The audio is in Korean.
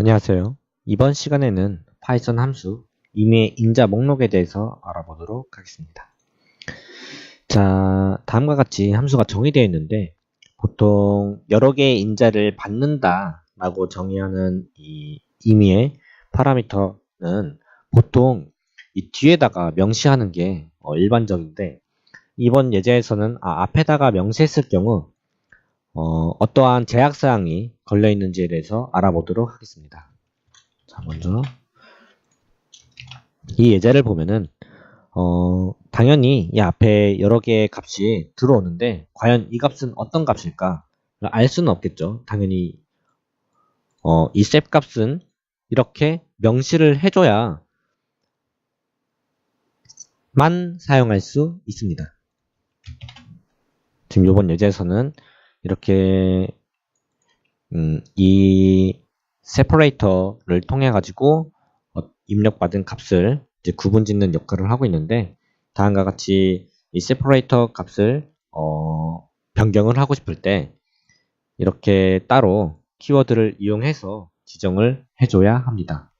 안녕하세요. 이번 시간에는 파이썬 함수 임의의 인자 목록에 대해서 알아보도록 하겠습니다. 자, 다음과 같이 함수가 정의되어 있는데 보통 여러 개의 인자를 받는다 라고 정의하는 이 임의의 파라미터는 보통 이 뒤에다가 명시하는 게 어, 일반적인데 이번 예제에서는 아, 앞에다가 명시했을 경우 어, 떠한 제약사항이 걸려있는지에 대해서 알아보도록 하겠습니다. 자, 먼저 이 예제를 보면은 어, 당연히 이 앞에 여러 개의 값이 들어오는데 과연 이 값은 어떤 값일까? 알 수는 없겠죠. 당연히 어, 이셋 값은 이렇게 명시를 해줘야 만 사용할 수 있습니다. 지금 이번 예제에서는 이렇게 음, 이 세퍼레이터를 통해 가지고 어, 입력받은 값을 이제 구분짓는 역할을 하고 있는데 다음과 같이 이 세퍼레이터 값을 어, 변경을 하고 싶을 때 이렇게 따로 키워드를 이용해서 지정을 해줘야 합니다.